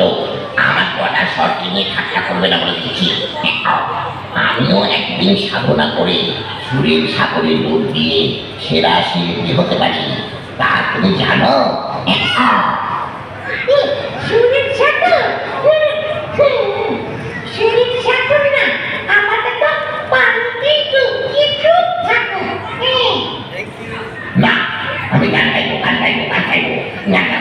তো আমার কটা শর্ট নিয়ে ঠাট্টা করবে না বলে দিচ্ছি। আমিও একদিন সাধনা করে সুরের সাগরের দুধ দিয়ে সেরা শিল্পী হতে পারি। তা তুমি জানো? না আমি গান গাইবো গান গাইবো গান গাইবো। গান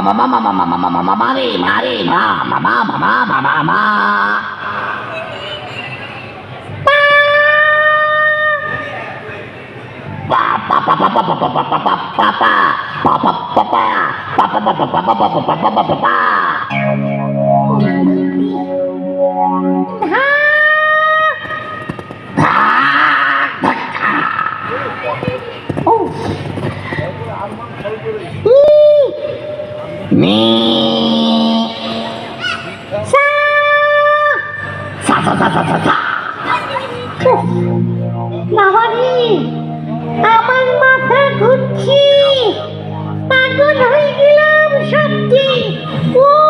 mama mama mama mama mama mama re mare ma mama mama mama mama pa মি সা। সা সা সা সা সা বাবা রে আমার মাথা ঘুরছে। পাগল হয়ে গেলাম সত্যি। ও